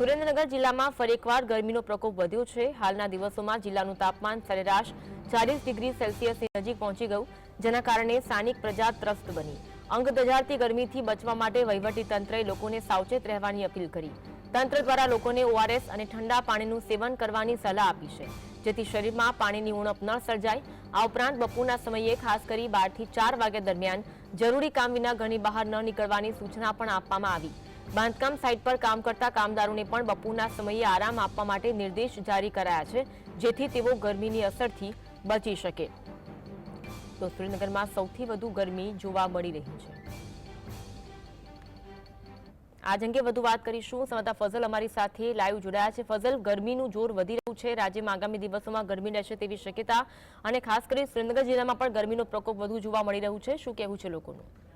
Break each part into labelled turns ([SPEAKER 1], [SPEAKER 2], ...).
[SPEAKER 1] સુરેન્દ્રનગર જિલ્લામાં ફરી એકવાર ગરમીનો પ્રકોપ વધ્યો છે. હાલના દિવસોમાં જિલ્લાનું તાપમાન સરેરાશ ચાલીસ ડિગ્રી સેલ્સિયસની નજીક પહોંચી ગયું, જેના કારણે સ્થાનિક પ્રજા ત્રસ્ત બની. અંગ દજાડતી ગરમીથી બચવા માટે વહીવટી તંત્રએ લોકોને સાવચેત રહેવાની અપીલ કરી. તંત્ર દ્વારા લોકોને ઓઆરએસ અને ઠંડા પાણીનું સેવન કરવાની સલાહ આપી છે, જેથી શરીરમાં પાણીની ઉણપ ન સર્જાય. આ ઉપરાંત બપોરના સમયે ખાસ કરી બારથી ચાર વાગ્યા દરમિયાન જરૂરી કામ વિના ઘરની બહાર ન નીકળવાની સૂચના પણ આપવામાં આવી. બાંધકામ સાઇટ પર કામ કરતા કામદારોને પણ બપોરના સમયે આરામ આપવા માટે નિર્દેશ જારી કરાયા છે, જેથી તેઓ ગરમીની અસરથી બચી શકે. તો સુરેન્દ્રનગરમાં સૌથી વધુ ગરમી જોવા મળી રહી છે. આજ અંગે વધુ વાત કરીશું. સંવાદદાતા ફઝલ અમારી સાથે લાઈવ જોડાયા છે. ફઝલ, ગરમીનું જોર વધી રહ્યું છે. રાજ્યમાં આગામી દિવસોમાં ગરમી રહેશે તેવી શક્યતા અને ખાસ કરી સુરેન્દ્રનગર જિલ્લામાં પણ ગરમીનો પ્રકોપ વધુ જોવા મળી રહ્યું છે. શું કહેવું છે લોકોનું?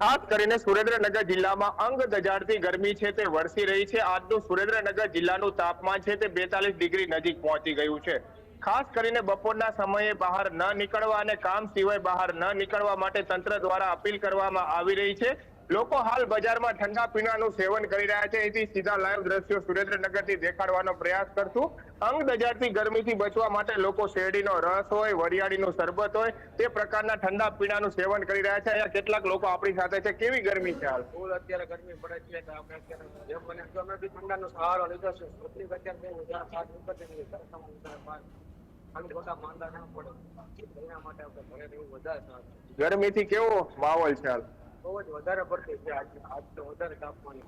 [SPEAKER 2] ખાસ કરીને સુરેન્દ્રનગર જિલ્લામાં અંગ દજાડતી ગરમી છે તે વરસી રહી છે. આજનું સુરેન્દ્રનગર જિલ્લાનું તાપમાન છે તે બેતાલીસ ડિગ્રી નજીક પહોંચી ગયું છે. ખાસ કરીને બપોરના સમયે બહાર ન નીકળવા અને કામ સિવાય બહાર ન નીકળવા માટે તંત્ર દ્વારા અપીલ કરવામાં આવી રહી છે. લોકો હાલ બજારમાં ઠંડા પીણાનું સેવન કરી રહ્યા છે. એથી સીધા લાઈવ દ્રશ્યો સુરેન્દ્રનગરથી દેખાડવાનો પ્રયાસ કરશું. અંગ દજાડતી ગરમીથી બચવા માટે લોકો શેરડીનો રસ હોય વરિયાળીનું શરબત હોય તે પ્રકારના ઠંડા પીણાનું સેવન કરી રહ્યા છે. અહીંયા કેટલાક લોકો આપણી સાથે છે. કેવી ગરમી છે હાલ?
[SPEAKER 3] ફૂલ અત્યારે ગરમી પડે છે. તો આપણે અત્યારે જેમ બને તેમ અમે બી ઠંડાનો સહારો લીધો છે. અત્યારે બે હજાર સાત ઉપર છે.
[SPEAKER 2] ગરમીથી કેવો માહોલ છે હાલ?
[SPEAKER 3] બહુ જ વધારે પડતી છે આજ આજ તો વધારે તાપમાન.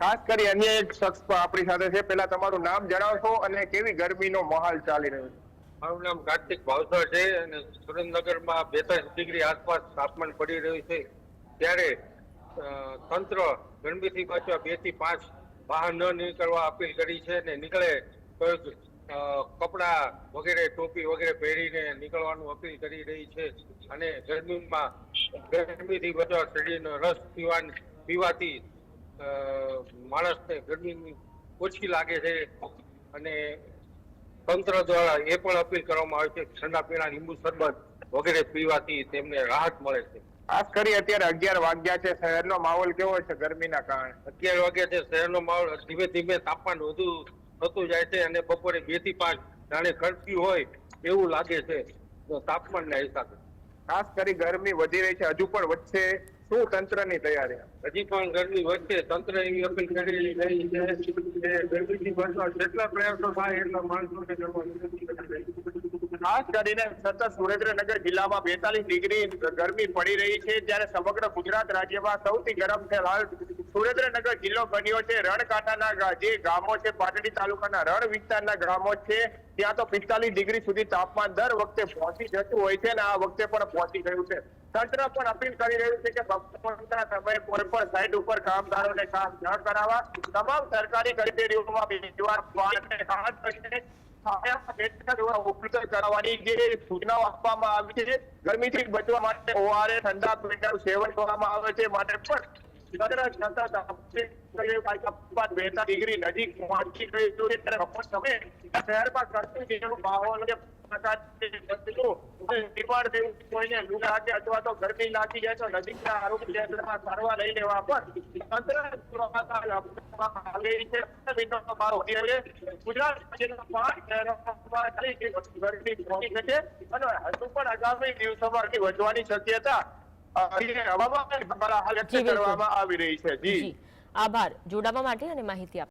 [SPEAKER 2] ખાસ કરી અન્ય એક શખ્સ પણ આપણી સાથે છે. પેલા તમારું નામ જણાવશો અને કેવી ગરમીનો માહોલ ચાલી રહ્યો છે?
[SPEAKER 4] મારું નામ કાર્તિક ભાવસર છે અને સુરેન્દ્રનગરમાં બેતાલીસ ડિગ્રી આસપાસ તાપમાન પડી રહ્યું છે. ત્યારે તંત્ર ગરમીથી બચવા બેથી પાંચ બહાર ન નીકળવા અપીલ કરી છે અને નીકળે તો કપડાં વગેરે ટોપી વગેરે પહેરીને નીકળવાનું અપીલ કરી રહી છે અને ગરમીમાં ગરમીથી બચવા શરીરનો રસ પીવાની પીવાથી માણસને ગરમી ઓછી લાગે છે અને તંત્ર દ્વારા એ પણ અપીલ કરવામાં આવે છે ઠંડા પીણા લીંબુ શરબત વગેરે પીવાથી તેમને રાહત મળે છે.
[SPEAKER 2] ખાસ કરી અત્યારે અગિયાર વાગ્યા છે શહેરનો માહોલ કેવો છે ગરમીના કારણે?
[SPEAKER 4] અગિયાર વાગ્યા છે શહેરનો માહોલ ધીમે ધીમે તાપમાન વધુ થતું જાય છે અને બપોરે બેથી પાંચ જાણે કરફ્યુ હોય એવું લાગે છે તાપમાનના હિસાબે.
[SPEAKER 2] ખાસ કરી ગરમી વધી રહી છે હજુ પણ વધશે શું તંત્રની તૈયારી?
[SPEAKER 4] હજી પણ ગરમી વધશે તંત્ર એવી અપીલ કરી રહી છે ગરમીથી બચવા જેટલા પ્રયાસો થાય એટલા માણસોને
[SPEAKER 2] ખાસ કરીને સતત સુરેન્દ્રનગર જિલ્લામાં બેતાલીસ ડિગ્રી ગરમી પડી રહી છે ત્યારે સમગ્ર ગુજરાત રાજ્યમાં સૌથી ગરમ છે હાલ સુરેન્દ્રનગર જિલ્લો બન્યો છે. રણકાંઠાના જે ગામો છે, પાટડી તાલુકાના રણ વિસ્તારના ગામો છે, ત્યાં તો પિસ્તાલીસ ડિગ્રી સુધી તાપમાન દર વખતે પહોંચી જતું હોય છે અને આ વખતે પણ પહોંચી ગયું છે. તંત્ર પણ અપીલ કરી રહ્યું છે કે બપોરના સમયે કોઈ પણ સાઇટ ઉપર કામદારોને કામ ન કરાવવા. તમામ સરકારી કચેરીઓમાં બીજવાર કરાવવાની જે સૂચનાઓ આપવામાં આવી છે, ગરમીથી બચવા માટે ઓઆરએસ, ઠંડા પીણાનું સેવન કરવામાં આવે છે, માટે પણ તંત્ર છતાં તાપમાન બેતાલીસ ડિગ્રી નજીક પહોંચી ગયું છે. ત્યારે બપોર સમય શહેરમાં કરતું માહોલ ગરમી લાગી જાય તો નજીકના આરોગ્ય કેન્દ્રમાં સારવાર લઈ લેવા. ગુજરાત ગરમી પહોંચી અને હજુ પણ આગામી દિવસોમાં વધવાની શક્યતા કરવામાં આવી રહી છે.
[SPEAKER 1] જી. આભાર. જોડાવા માટે અને માહિતી આપવા